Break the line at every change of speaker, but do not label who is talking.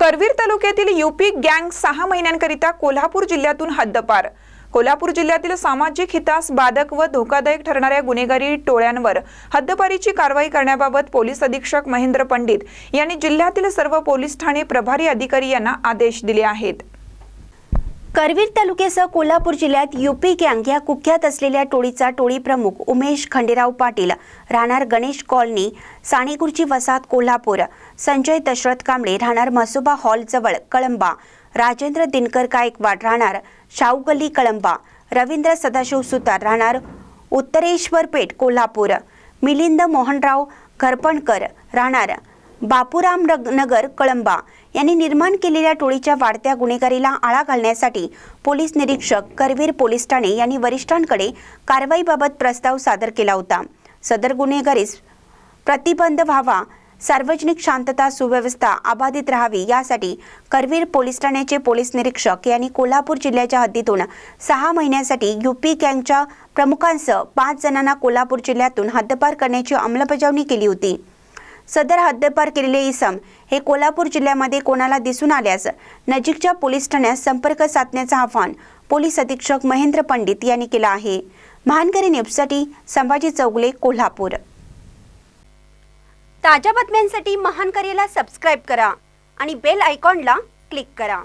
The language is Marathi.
करवीर तालुक्यातील युपी गँग सहा महिन्यांकरिता कोल्हापूर जिल्ह्यातून हद्दपार. कोल्हापूर जिल्ह्यातील सामाजिक हितास बाधक व धोकादायक ठरणाऱ्या गुन्हेगारी टोळ्यांवर हद्दपारीची कारवाई करण्याबाबत पोलीस अधीक्षक महेंद्र पंडित यांनी जिल्ह्यातील सर्व पोलीस ठाणे प्रभारी अधिकारी यांना आदेश दिले आहेत.
करवीर तालुक्यासह कोल्हापूर जिल्ह्यात युपी गँग या कुख्यात असलेल्या टोळीचा टोळी प्रमुख उमेश खंडेराव पाटील राहणार गणेश कॉलनी साणेगुरची वसाहत कोल्हापूर संजय दशरथ कांबळे राहणार मसोबा हॉलजवळ कळंबा राजेंद्र दिनकर गायकवाड राहणार शाहू गल्ली कळंबा रवींद्र सदाशिव सुतार राहणार उत्तरेश्वर पेठ कोल्हापूर मिलिंद मोहनराव घरपणकर राहणार बापूराम नगर कळंबा यांनी निर्माण केलेल्या टोळीच्या वाढत्या गुन्हेगारीला आळा घालण्यासाठी पोलीस निरीक्षक करवीर पोलीस ठाणे यांनी वरिष्ठांकडे कारवाईबाबत प्रस्ताव सादर केला होता. सदर गुन्हेगारीस प्रतिबंध व्हावा सार्वजनिक शांतता सुव्यवस्था अबाधित राहावी यासाठी करवीर पोलीस ठाण्याचे पोलीस निरीक्षक यांनी कोल्हापूर जिल्ह्याच्या हद्दीतून सहा महिन्यासाठी युपी गँगच्या प्रमुखांसह पाच जणांना कोल्हापूर जिल्ह्यातून हद्दपार करण्याची अंमलबजावणी केली होती. सदर हद्दपार केलेले इसम हे कोल्हापूर जिल्ह्यामध्ये कोणाला दिसून आल्यास नजीकच्या पोलीस ठाण्यात संपर्क साधण्याचं आवाहन पोलीस अधीक्षक महेंद्र पंडित यांनी केलं आहे. महानकरी न्यूजसाठी संभाजी चौगले कोल्हापूर. ताज्या बातम्यांसाठी महानकरीला सबस्क्राईब करा आणि बेल आयकॉनला क्लिक करा.